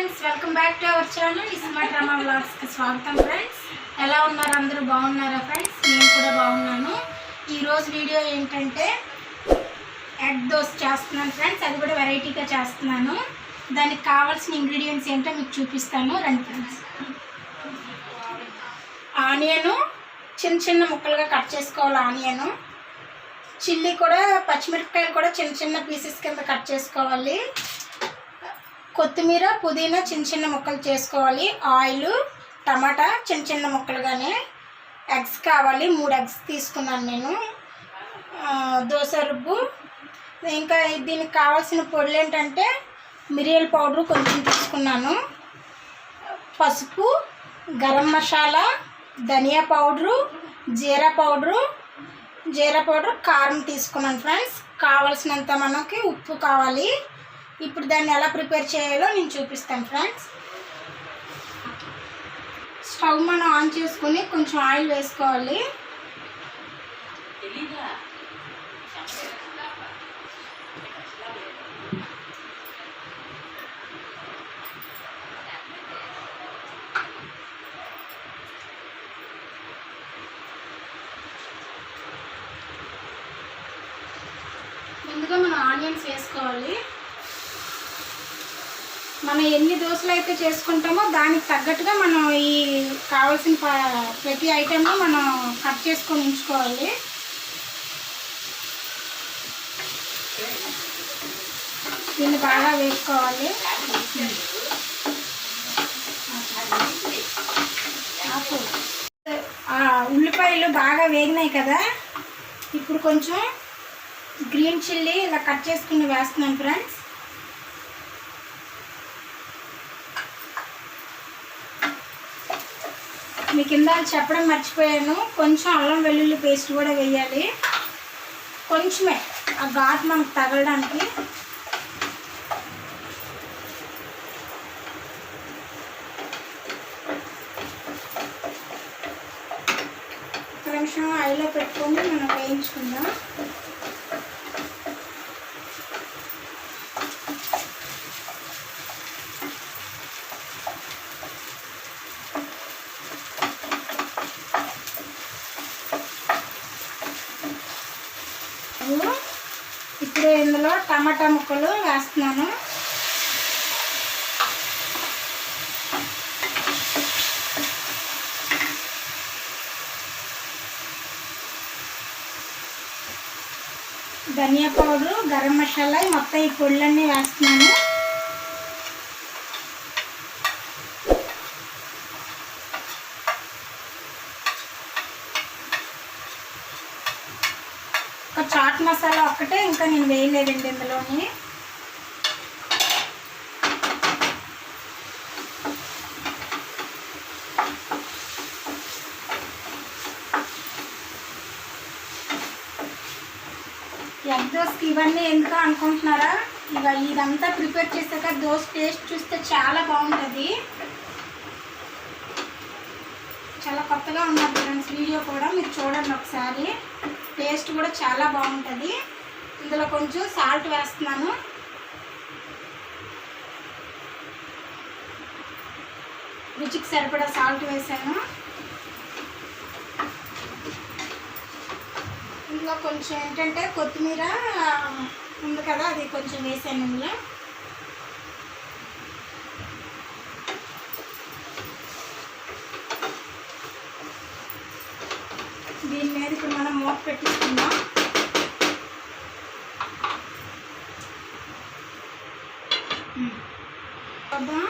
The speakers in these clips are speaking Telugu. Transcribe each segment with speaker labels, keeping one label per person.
Speaker 1: Friends welcome back to our channel smart Rama బ్లాగ్స్కి స్వాగతం ఫ్రెండ్స్ ఎలా ఉన్నారు అందరూ? బాగున్నారా ఫ్రెండ్స్ నేను కూడా బాగున్నాను. ఈరోజు వీడియో ఏంటంటే ఎగ్ దోస్ చేస్తున్నాను ఫ్రెండ్స్ అది కూడా వెరైటీగా చేస్తున్నాను. దానికి కావాల్సిన ఇంగ్రీడియంట్స్ ఏంటో మీకు చూపిస్తాను. రండి ఫ్రెండ్స్ ఆనియను చిన్న చిన్న ముక్కలుగా కట్ చేసుకోవాలి ఆనియను చిల్లీ కూడా పచ్చిమిరపకాయలు కూడా చిన్న చిన్న పీసెస్ కింద కట్ చేసుకోవాలి. కొత్తిమీర పుదీనా చిన్న చిన్న ముక్కలు చేసుకోవాలి. ఆయిల్ టమాటా చిన్న చిన్న ముక్కలుగానే ఎగ్స్ కావాలి. మూడు ఎగ్స్ తీసుకున్నాను నేను. దోశ రుబ్బు. ఇంకా దీనికి కావాల్సిన పొడులు ఏంటంటే మిరియాల పౌడర్ కొంచెం తీసుకున్నాను. పసుపు గరం మసాలా ధనియా పౌడరు జీరా పౌడరు. జీరా పౌడర్ కారం తీసుకున్నాను ఫ్రెండ్స్. కావాల్సినంత మనకి ఉప్పు కావాలి. ఇప్పుడు దాన్ని ఎలా ప్రిపేర్ చేయాలో నేను చూపిస్తాను ఫ్రెండ్స్. స్టవ్ మనం ఆన్ చేసుకుని కొంచెం ఆయిల్ వేసుకోవాలి ముందుగా మనం ఆనియన్స్ వేసుకోవాలి మనం ఎన్ని దోశలు అయితే చేసుకుంటామో దానికి తగ్గట్టుగా మనం ఈ కావాల్సిన ప్రతి ఐటెంను మనం కట్ చేసుకొని ఉంచుకోవాలి. దీన్ని బాగా వేసుకోవాలి. ఉల్లిపాయలు బాగా వేగినాయి కదా? ఇప్పుడు కొంచెం గ్రీన్ చిల్లీ ఇలా కట్ చేసుకుని వేస్తున్నాను ఫ్రెండ్స్. మీ కింద చెప్పడం మర్చిపోయాను. కొంచెం అల్లం వెల్లుల్లి పేస్ట్ కూడా వేయాలి. కొంచెమే ఆ ఘాట్ మనకు తగలడానికి. ఒక నిమిషం ఐలో పెట్టుకొని మనం వేయించుకుందాం ఇప్పుడు ఇందులో టమాటా ముక్కలు వేస్తున్నాను. ధనియా పౌడరు గరం మసాలా మొత్తం ఈ పొళ్ళన్నీ వేస్తున్నాను ఒక చాట్ మసాలా ఒక్కటే ఇంకా నేను వేయలేదండి ఇందులోని. ఎగ్ దోస్కి ఇవన్నీ ఎందుకు అనుకుంటున్నారా? ఇక ఇదంతా ప్రిపేర్ చేశాక దోశ టేస్ట్ చూస్తే చాలా బాగుంటుంది. చాలా కొత్తగా ఉన్నది ఫ్రెండ్స్ వీడియో కూడా మీరు చూడండి ఒకసారి. టేస్ట్ కూడా చాలా బాగుంటుంది. ఇందులో కొంచెం సాల్ట్ వేస్తున్నాను. రుచికి సరిపడా సాల్ట్ వేసాను. ఇందులో కొంచెం ఏంటంటే కొత్తిమీర ఉంది కదా అది కొంచెం వేసాను ఇందులో. దీని మీద ఇప్పుడు మనం మూత పెట్టిస్తున్నాం చూద్దాం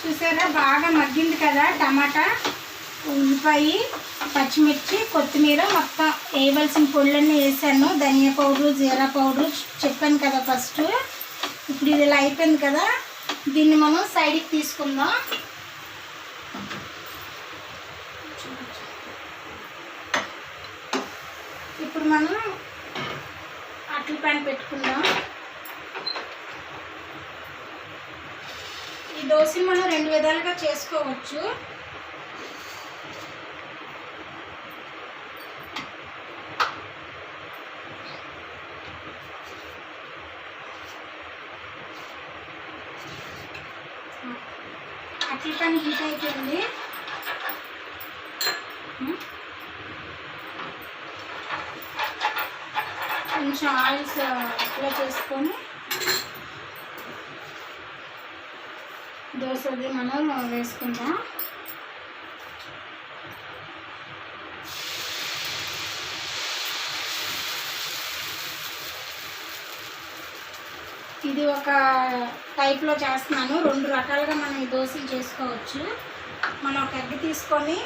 Speaker 1: చూసారా బాగా మగ్గింది కదా టమాటా ఉల్లిపాయ పచ్చిమిర్చి కొత్తిమీర మొత్తం వేయవలసిన పొళ్ళన్నీ వేసాను. ధనియా పౌడరు జీరా పౌడరు చెప్పాను కదా ఫస్ట్. ఇప్పుడు ఇది ఇలా అయిపోయింది కదా దీన్ని మనం సైడ్కి తీసుకుందాం. ఇప్పుడు మనం అట్ల ప్యాన్ పెట్టుకుందాం. ఈ దోశ మనం రెండు విధాలుగా చేసుకోవచ్చు. అట్ల పని హీట్ అయిపోయింది. కొంచెం ఆయిల్స్ అప్లై చేసుకొని దోశది మనం వేసుకుందాం ఇది ఒక టైప్లో చేస్తున్నాను. రెండు రకాలుగా మనం ఈ దోశలు చేసుకోవచ్చు. మనం ఒక ఎగ్ తీసుకొని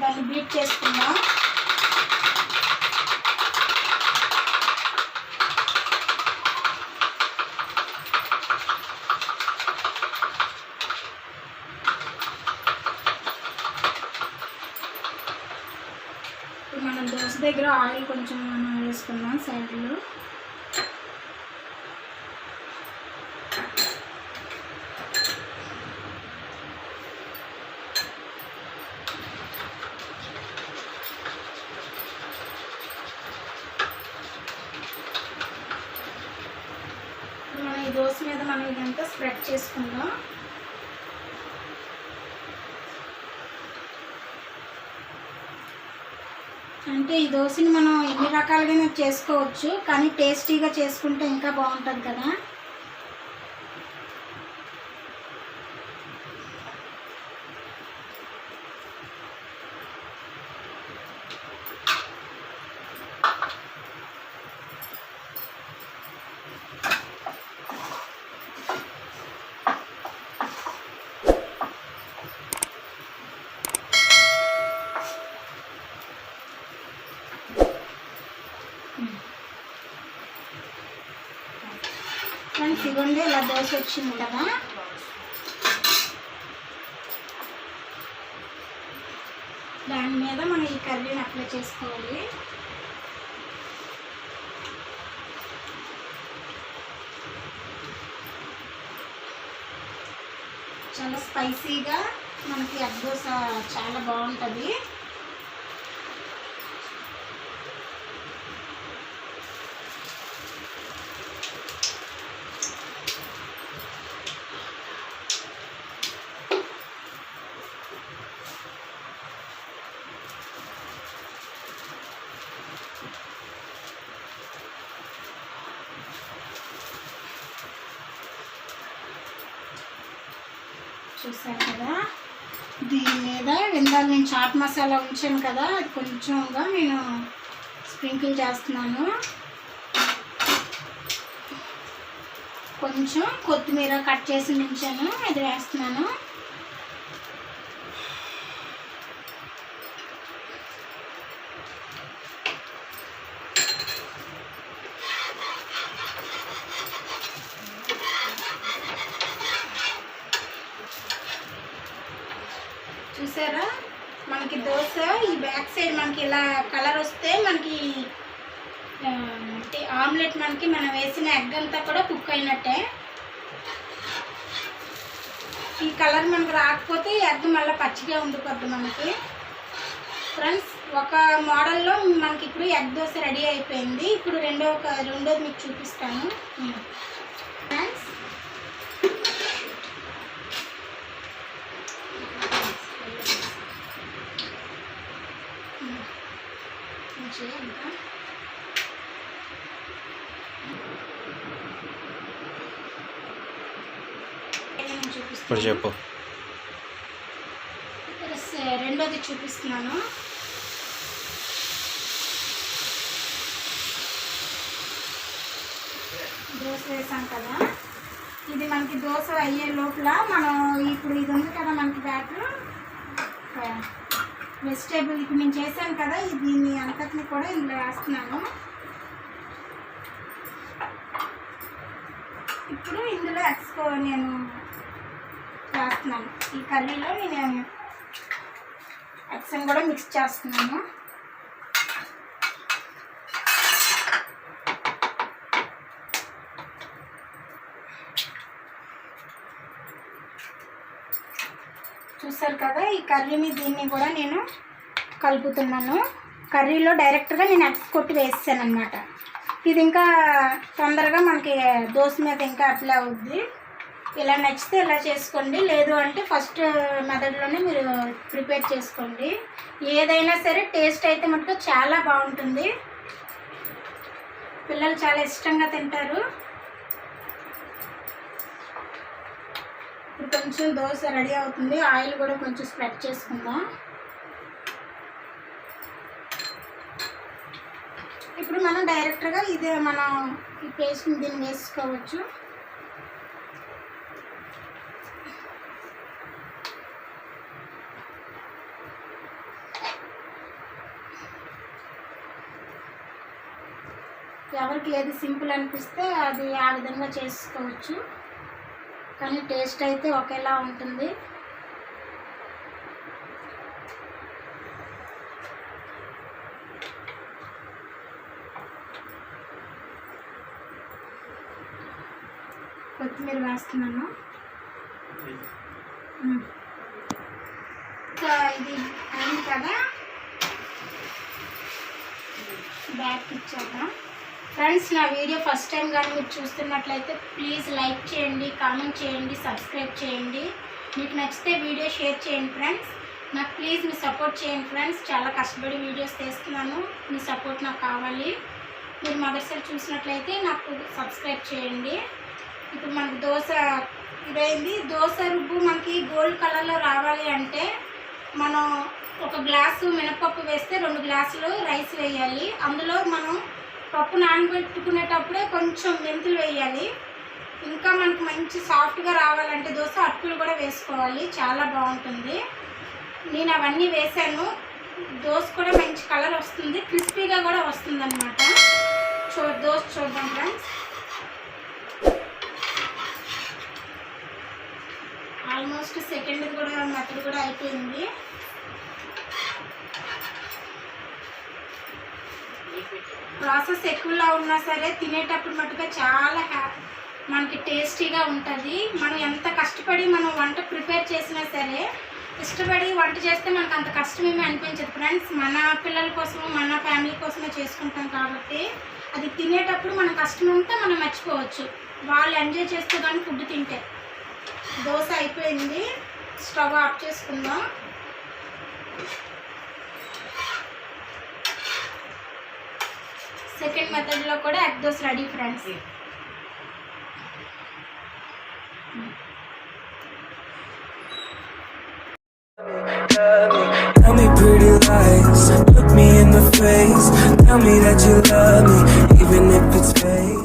Speaker 1: దాన్ని బీట్ చేసుకుందాం ఇప్పుడు మనం దోశ దగ్గర ఆయిల్ కొంచెం మనం వేసుకున్నాం సైడ్లో ఇప్పుడు మనం ఈ దోశ మీద మనం ఇదంతా స్ప్రెడ్ చేసుకుందాం అంటే ఈ దోశని మనం ఎన్ని రకాలుగా చేసుకోవచ్చు కానీ టేస్టీగా చేసుకుంటే ఇంకా బాగుంటుంది కదా. ఇదిగోండి ఇలా దోశ వచ్చింది కదా దాని మీద మనం ఈ కర్రీని అప్లై చేసుకోవాలి. చాలా స్పైసీగా మనకి అద్దోస చాలా బాగుంటుంది. చూసారు కదా? దీని మీద ఇందాక నేను చాట్ మసాలా ఉంచాను కదా అది కొంచెంగా నేను స్ప్రింకిల్ చేస్తున్నాను. కొంచెం కొత్తిమీర కట్ చేసి ఉంచాను అది వేస్తున్నాను చూసారా మనకి దోశ ఈ బ్యాక్ సైడ్ మనకి ఇలా కలర్ వస్తే మనకి అంటే ఆమ్లెట్ మనకి మనం వేసిన ఎగ్ అంతా కూడా కుక్ అయినట్టే. ఈ కలర్ మనకు రాకపోతే ఎగ్ మళ్ళీ పచ్చిగా ఉండిపోద్ది మనకి. ఫ్రెండ్స్ ఒక మోడల్లో మనకి ఇప్పుడు ఎగ్ దోశ రెడీ అయిపోయింది. ఇప్పుడు రెండో ఒక రెండోది మీకు చూపిస్తాను ఫ్రెండ్స్ మంచిగా ఇంకా
Speaker 2: ఇప్పుడు చెప్పు
Speaker 1: రెండోది చూపిస్తున్నాను. దోశ వేసాం కదా. ఇది మనకి దోశ అయ్యే లోపల మనం ఇప్పుడు ఇది ఉంది కదా మనకి బ్యాటర్ వెజిటేబుల్ ఇప్పుడు నేను చేశాను కదా దీన్ని అంతటిని కూడా ఇందులో వేస్తున్నాను. ఇప్పుడు ఇందులో ఎక్స్కో నేను వేస్తున్నాను. ఈ కర్రీలో నేను ఎగ్స్ని కూడా మిక్స్ చేస్తున్నాను. చూసారు కదా ఈ కర్రీని దీన్ని కూడా నేను కలుపుతున్నాను. కర్రీలో డైరెక్ట్గా నేను ఎగ్స్ కొట్టి వేసాను అనమాట ఇది ఇంకా తొందరగా మనకి దోశ మీద ఇంకా అట్లా అవుద్ది. ఇలా నచ్చితే ఇలా చేసుకోండి లేదు అంటే ఫస్ట్ మెథడ్లోనే మీరు ప్రిపేర్ చేసుకోండి. ఏదైనా సరే టేస్ట్ అయితే మటుకు చాలా బాగుంటుంది. పిల్లలు చాలా ఇష్టంగా తింటారు. ఇప్పుడు కొంచెం దోశ రెడీ అవుతుంది. ఆయిల్ కూడా కొంచెం స్ప్రెడ్ చేసుకుందాం. ఇప్పుడు మనం డైరెక్ట్గా ఇదే మనం ఈ పేస్ట్ని దీన్ని వేసుకోవచ్చు. ఎవరికి ఏది సింపుల్ అనిపిస్తే అది ఆ విధంగా చేసుకోవచ్చు. కానీ టేస్ట్ అయితే ఒకేలా ఉంటుంది. కొత్తిమీర వేస్తున్నాను. ఇంకా ఇది అయింది కదా. బ్యాక్ ఇచ్చాక ఫ్రెండ్స్ నా వీడియో ఫస్ట్ టైం కానీ మీరు చూస్తున్నట్లయితే ప్లీజ్ లైక్ చేయండి కామెంట్ చేయండి సబ్స్క్రైబ్ చేయండి. మీకు నచ్చితే వీడియో షేర్ చేయండి ఫ్రెండ్స్ నాకు ప్లీజ్ మీ సపోర్ట్ చేయండి ఫ్రెండ్స్ చాలా కష్టపడి వీడియోస్ తీస్తున్నాను. మీ సపోర్ట్ నాకు కావాలి. మీరు మొదటిసారి చూసినట్లయితే నాకు సబ్స్క్రైబ్ చేయండి. ఇప్పుడు మనకు దోశ ఇదైంది. దోశ రుబ్బు మనకి గోల్డ్ కలర్లో రావాలి అంటే మనం ఒక గ్లాసు మినపప్పు వేస్తే రెండు గ్లాసులు రైస్ వేయాలి. అందులో మనం పప్పు నానబెట్టుకునేటప్పుడే కొంచెం మెంతులు వేయాలి. ఇంకా మనకు మంచి సాఫ్ట్గా రావాలంటే దోశ అటుకులు కూడా వేసుకోవాలి. చాలా బాగుంటుంది. నేను అవన్నీ వేసాను. దోశ కూడా మంచి కలర్ వస్తుంది. క్రిస్పీగా కూడా వస్తుంది అనమాట చూ దోశ చూద్దాం ఫ్రెండ్స్. ఆల్మోస్ట్ సెకండ్ కూడా మెథడ్ కూడా అయిపోయింది. ప్రాసెస్ ఎక్కువలా ఉన్నా సరే తినేటప్పుడు మటుగా చాలా హ్యాపీ మనకి టేస్టీగా ఉంటుంది. మనం ఎంత కష్టపడి మనం వంట ప్రిపేర్ చేసినా సరే ఇష్టపడి వంట చేస్తే మనకు అంత కష్టమేమీ అనిపించదు. ఫ్రెండ్స్ మన పిల్లల కోసము మన ఫ్యామిలీ కోసమే చేసుకుంటాం కాబట్టి అది తినేటప్పుడు మన కష్టం ఉంటే మనం మర్చిపోవచ్చు. వాళ్ళు ఎంజాయ్ చేస్తే కానీ ఫుడ్ తింటే. దోశ అయిపోయింది. స్టవ్ ఆఫ్ చేసుకుందాం. సెకండ్ మెథడ్లో కూడా egg dosa ready friends
Speaker 2: Tell me pretty lies, look me in the face. Tell me that you love me, even if it's fake.